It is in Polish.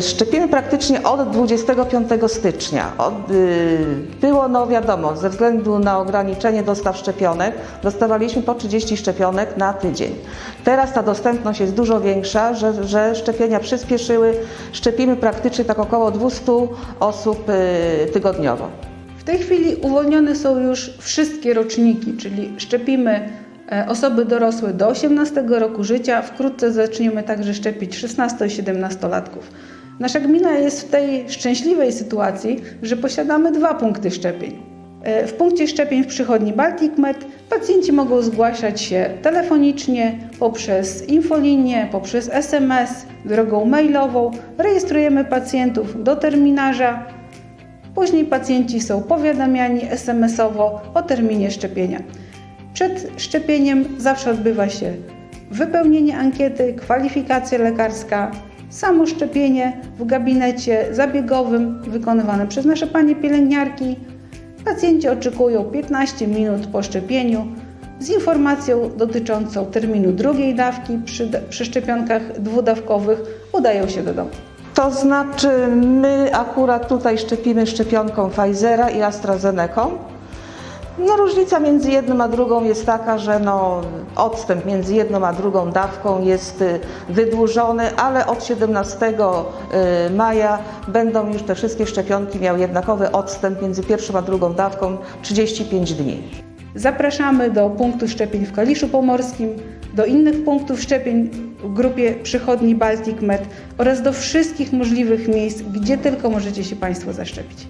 Szczepimy praktycznie od 25 stycznia. Od, y, było, no wiadomo, ze względu na ograniczenie dostaw szczepionek, dostawaliśmy po 30 szczepionek na tydzień. Teraz ta dostępność jest dużo większa, że, że szczepienia przyspieszyły. Szczepimy praktycznie tak około 200 osób y, tygodniowo. W tej chwili uwolnione są już wszystkie roczniki, czyli szczepimy osoby dorosłe do 18 roku życia. Wkrótce zaczniemy także szczepić 16 i 17 latków. Nasza gmina jest w tej szczęśliwej sytuacji, że posiadamy dwa punkty szczepień. E, W punkcie szczepień w przychodni Baltic Med pacjenci mogą zgłaszać się telefonicznie, poprzez infolinię, poprzez SMS, drogą mailową. Rejestrujemy pacjentów do terminarza, Później pacjenci są powiadamiani SMS-owo o terminie szczepienia. Przed szczepieniem zawsze odbywa się wypełnienie ankiety, kwalifikacja lekarska, samo szczepienie w gabinecie zabiegowym wykonywane przez nasze panie pielęgniarki. Pacjenci oczekują 15 minut po szczepieniu z informacją dotyczącą terminu drugiej dawki przy, przy szczepionkach dwudawkowych udają się do domu. To znaczy, my akurat tutaj szczepimy szczepionką Pfizera i AstraZeneca. No, różnica między jedną a drugą jest taka, że no, odstęp między jedną a drugą dawką jest y, wydłużony, ale od 17 y, maja będą już te wszystkie szczepionki miały jednakowy odstęp między pierwszą a drugą dawką 35 dni. Zapraszamy do punktu szczepień w Kaliszu Pomorskim, do innych punktów szczepień w grupie przychodni Baltic Med oraz do wszystkich możliwych miejsc, gdzie tylko możecie się Państwo zaszczepić.